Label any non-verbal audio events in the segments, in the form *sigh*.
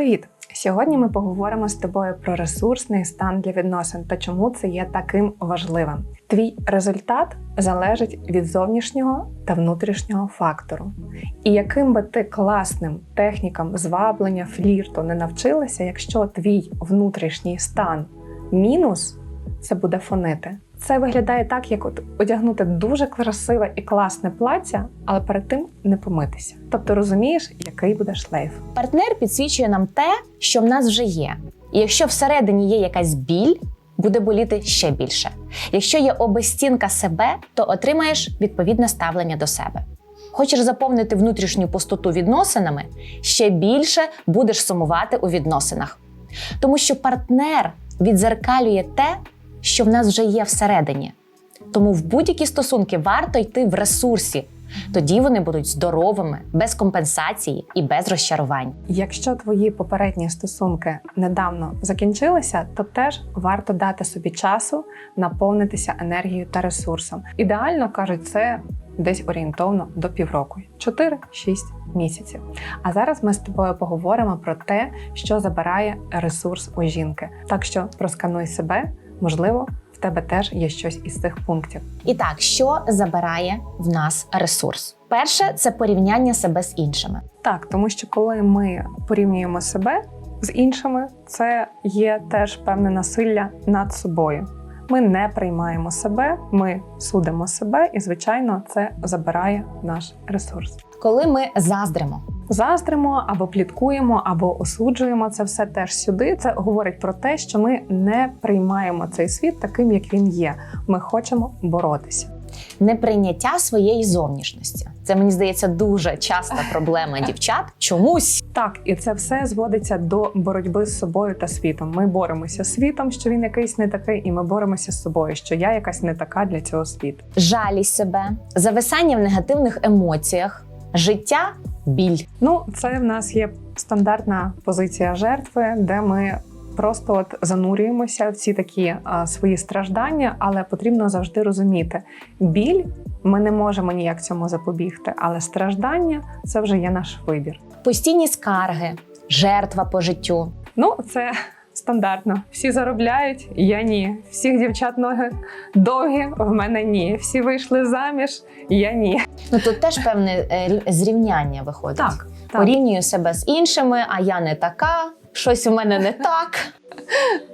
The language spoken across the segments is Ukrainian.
Привіт! Сьогодні ми поговоримо з тобою про ресурсний стан для відносин та чому це є таким важливим. Твій результат залежить від зовнішнього та внутрішнього фактору. І яким би ти класним технікам зваблення, флірту не навчилася, якщо твій внутрішній стан мінус, це буде фонити. Це виглядає так, як от одягнути дуже красиве і класне плаття, але перед тим не помитися. Тобто розумієш, який буде шлейф. Партнер підсвічує нам те, що в нас вже є. І якщо всередині є якась біль, буде боліти ще більше. Якщо є обезцінка себе, то отримаєш відповідне ставлення до себе. Хочеш заповнити внутрішню пустоту відносинами, ще більше будеш сумувати у відносинах. Тому що партнер відзеркалює те, що в нас вже є всередині. Тому в будь-які стосунки варто йти в ресурсі. Тоді вони будуть здоровими, без компенсації і без розчарувань. Якщо твої попередні стосунки недавно закінчилися, то теж варто дати собі часу наповнитися енергією та ресурсом. Ідеально кажуть, це десь орієнтовно до півроку 4-6 місяців. А зараз ми з тобою поговоримо про те, що забирає ресурс у жінки. Так що проскануй себе, можливо, в тебе теж є щось із цих пунктів. І так, що забирає в нас ресурс? Перше це порівняння себе з іншими. Так, тому що коли ми порівнюємо себе з іншими, це є теж певне насилля над собою. Ми не приймаємо себе, ми судимо себе, і звичайно, це забирає наш ресурс. Коли ми заздримо, Заздримо або пліткуємо, або осуджуємо це все теж сюди. Це говорить про те, що ми не приймаємо цей світ таким, як він є. Ми хочемо боротися. Неприйняття своєї зовнішності. Це мені здається дуже часта проблема дівчат. Чомусь Так, і це все зводиться до боротьби з собою та світом. Ми боремося з світом, що він якийсь не такий, і ми боремося з собою, що я якась не така для цього світу. жалість себе, зависання в негативних емоціях, життя біль. Ну, це в нас є стандартна позиція жертви, де ми просто от занурюємося в ці такі а, свої страждання, але потрібно завжди розуміти, біль ми не можемо ніяк цьому запобігти, але страждання це вже є наш вибір. Постійні скарги, жертва по життю. Ну, це стандартно. Всі заробляють, я ні. Всіх дівчат ноги довгі, в мене ні. Всі вийшли заміж, я ні. Ну тут теж певне е, зрівняння виходить. Так, так, Порівнюю себе з іншими, а я не така. Щось у мене не так.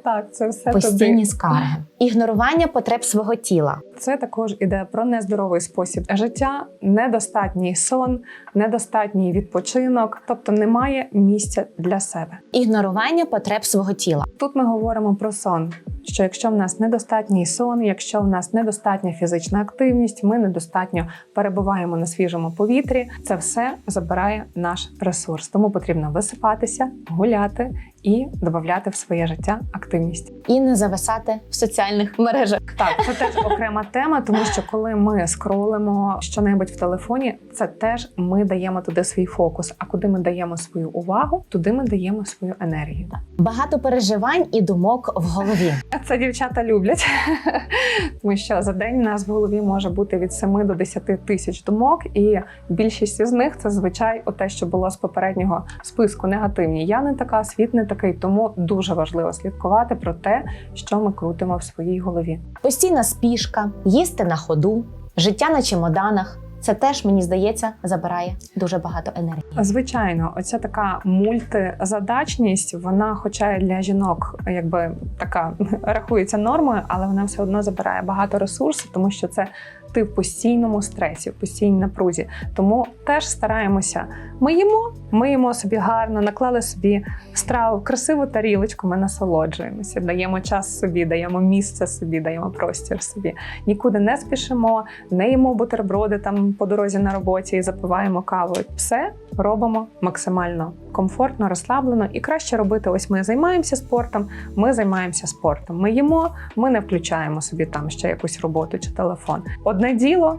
так, це все Постійні туди. скарги, ігнорування потреб свого тіла. Це також іде про нездоровий спосіб життя, недостатній сон, недостатній відпочинок, тобто немає місця для себе. Ігнорування потреб свого тіла. Тут ми говоримо про сон. Що якщо в нас недостатній сон, якщо в нас недостатня фізична активність, ми недостатньо перебуваємо на свіжому повітрі, це все забирає наш ресурс. Тому потрібно висипатися, гуляти і додати в своє життя активність. І не зависати в соціальних мережах. Так, це теж окрема тема, тому що коли ми скролимо щонебудь в телефоні, це теж ми даємо туди свій фокус. А куди ми даємо свою увагу, туди ми даємо свою енергію. Багато переживань і думок в голові. Це дівчата люблять, тому що за день у нас в голові може бути від 7 до 10 тисяч думок, і більшість із них це звичай те, що було з попереднього списку негативні. Я не така, світ не такий, тому дуже важливо слідкувати про те, що ми крутимо в своїй голові. Постійна спішка, їсти на ходу, життя на чемоданах. Це теж мені здається забирає дуже багато енергії. Звичайно, оця така мультизадачність, вона, хоча для жінок, якби така *laughs* рахується нормою, але вона все одно забирає багато ресурсу, тому що це ти в постійному стресі, в постійній напрузі. Тому теж стараємося. Ми їмо, ми їмо собі гарно, наклали собі страву, красиву тарілочку. Ми насолоджуємося, даємо час собі, даємо місце собі, даємо простір собі. Нікуди не спішимо, не їмо бутерброди там по дорозі на роботі і запиваємо кавою. Все робимо максимально комфортно, розслаблено і краще робити. Ось ми займаємося спортом. Ми займаємося спортом. Ми їмо, ми не включаємо собі там ще якусь роботу чи телефон. Одне діло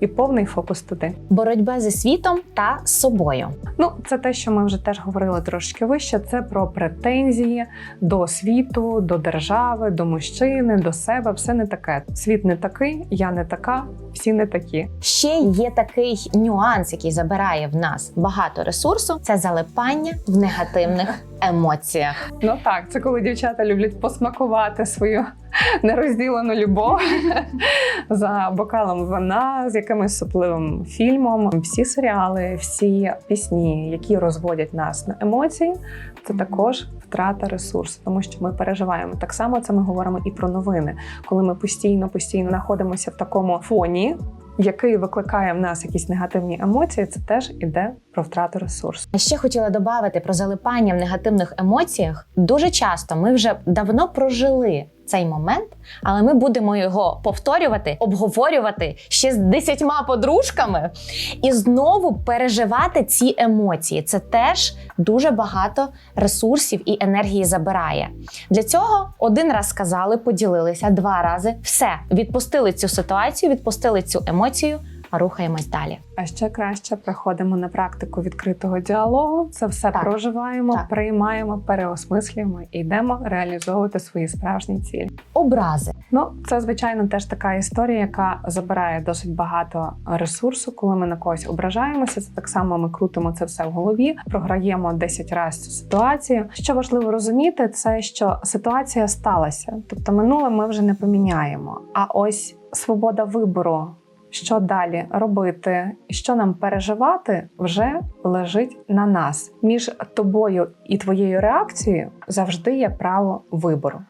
і повний фокус туди. Боротьба зі світом та собою. Ну, це те, що ми вже теж говорили трошки вище. Це про претензії до світу, до держави, до мужчини, до себе. Все не таке. Світ не такий, я не така, всі не такі. Ще є такий нюанс, який забирає в нас багато ресурсу. Це залипання в негативних емоціях. Ну так, це коли дівчата люблять посмакувати свою нерозділену любов *laughs* за бокалом вина з якимось супливим фільмом. Всі серіали, всі пісні, які розводять нас на емоції, це також втрата ресурсу, тому що ми переживаємо. Так само це ми говоримо і про новини, коли ми постійно постійно знаходимося в такому фоні. Який викликає в нас якісь негативні емоції, це теж іде про втрату ресурсу. А ще хотіла додати про залипання в негативних емоціях. Дуже часто ми вже давно прожили цей момент, але ми будемо його повторювати, обговорювати ще з десятьма подружками і знову переживати ці емоції. Це теж дуже багато ресурсів і енергії забирає. Для цього один раз сказали, поділилися, два рази все відпустили цю ситуацію, відпустили цю емоцію, рухаємось далі. А ще краще приходимо на практику відкритого діалогу. Це все Так. проживаємо, Так. приймаємо, переосмислюємо і йдемо реалізовувати свої справжні цілі. Образи. Ну, це звичайно теж така історія, яка забирає досить багато ресурсу. Коли ми на когось ображаємося, це так само ми крутимо це все в голові, програємо 10 разів цю ситуацію. Що важливо розуміти, це що ситуація сталася, тобто минуле ми вже не поміняємо. А ось свобода вибору. Що далі робити, що нам переживати, вже лежить на нас. Між тобою і твоєю реакцією завжди є право вибору.